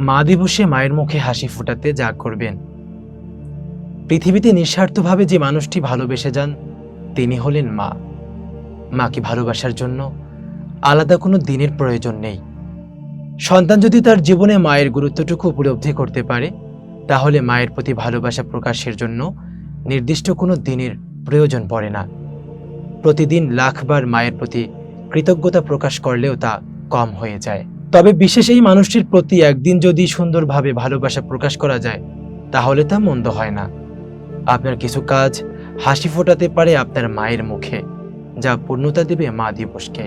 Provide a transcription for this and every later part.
মা দিবসে মায়ের মুখে হাসি ফোটাতে যা করবেন। পৃথিবীতে নিঃস্বার্থভাবে যে মানুষটি ভালোবেসে যান, তিনি হলেন মা। মাকে ভালোবাসার জন্য আলাদা কোনো দিনের প্রয়োজন নেই। সন্তান যদি তার জীবনে মায়ের গুরুত্বটুকু উপলব্ধি করতে পারে, তাহলে মায়ের প্রতি ভালোবাসা প্রকাশের জন্য নির্দিষ্ট কোনো দিনের প্রয়োজন পড়ে না। প্রতিদিন লাখবার মায়ের প্রতি কৃতজ্ঞতা প্রকাশ করলেও তা কম হয়ে যায়। তবে বিশেষ এই মানুষটির প্রতি একদিন যদি সুন্দরভাবে ভালোবাসা প্রকাশ করা যায়, তাহলে তা মন্দ হয় না। আপনার কিছু কাজ হাসি ফোটাতে পারে আপনার মায়ের মুখে, যা পূর্ণতা দেবে মা দিবসকে।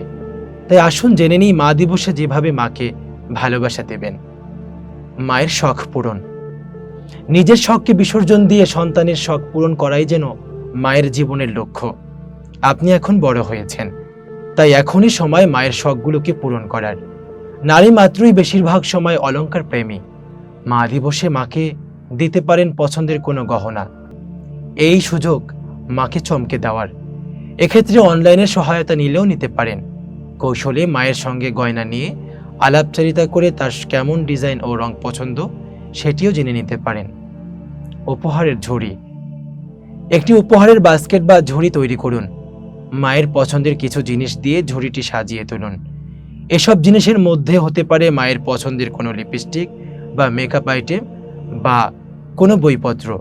তাই আসুন জেনে নিই মা দিবসে যেভাবে মাকে ভালোবাসা দেবেন। মায়ের শখ পূরণ। নিজের শখকে বিসর্জন দিয়ে সন্তানের শখ পূরণ করাই যেন মায়ের জীবনের লক্ষ্য। আপনি এখন বড় হয়েছেন, তাই এখনই সময় মায়ের শখগুলোকে পূরণ করার। নারী মাত্রই বেশিরভাগ সময় অলংকার প্রেমী। মা দিবসে মাকে দিতে পারেন পছন্দের কোনো গহনা। এই সুযোগ মাকে চমকে দেওয়ার। এক্ষেত্রে অনলাইনে সহায়তা নিলেও নিতে পারেন। কৌশলে মায়ের সঙ্গে গয়না নিয়ে আলাপচারিতা করে তার কেমন ডিজাইন ও রং পছন্দ সেটিও জেনে নিতে পারেন। উপহারের ঝুড়ি। একটি উপহারের বাস্কেট বা ঝুড়ি তৈরি করুন। মায়ের পছন্দের কিছু জিনিস দিয়ে ঝুড়িটি সাজিয়ে তুলুন। এসব জিনিসের মধ্যে হতে পারে মায়ের পছন্দের কোনো লিপস্টিক বা মেকআপ আইটেম বা কোনো বইপত্র।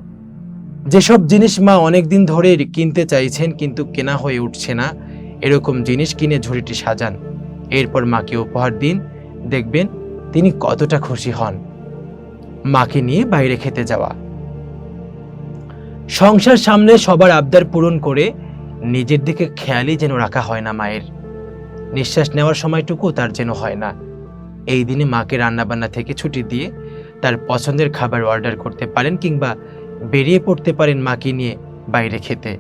যেসব জিনিস মা অনেক দিন ধরে কিনতে চাইছেন কিন্তু কেনা হয়ে উঠছে না, এরকম জিনিস কিনে ঝুড়িটি সাজান। এরপর মাকে উপহার দিন, দেখবেন তিনি কতটা খুশি হন। মাকে নিয়ে বাইরে খেতে যাওয়া। সংসার সামলে সবার আবদার পূরণ করে নিজের দিকে খেয়ালই যেন রাখা হয় না মায়ের। নিঃশ্বাস নেওয়ার সময়টুকু তার যেন হয় না। এই দিনে মাকে রান্নাবান্না থেকে ছুটি দিয়ে তার পছন্দের খাবার অর্ডার করতে পারেন কিংবা বেরিয়ে পড়তে পারেন মাকে নিয়ে বাইরে খেতে।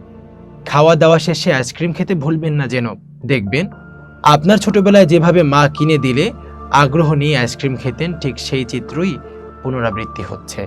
খাওয়া দাওয়া শেষে আইসক্রিম খেতে ভুলবেন না যেন। দেখবেন, আপনার ছোটবেলায় যেভাবে মা কিনে দিলে আগ্রহ নিয়ে আইসক্রিম খেতেন, ঠিক সেই চিত্রই পুনরাবৃত্তি হচ্ছে।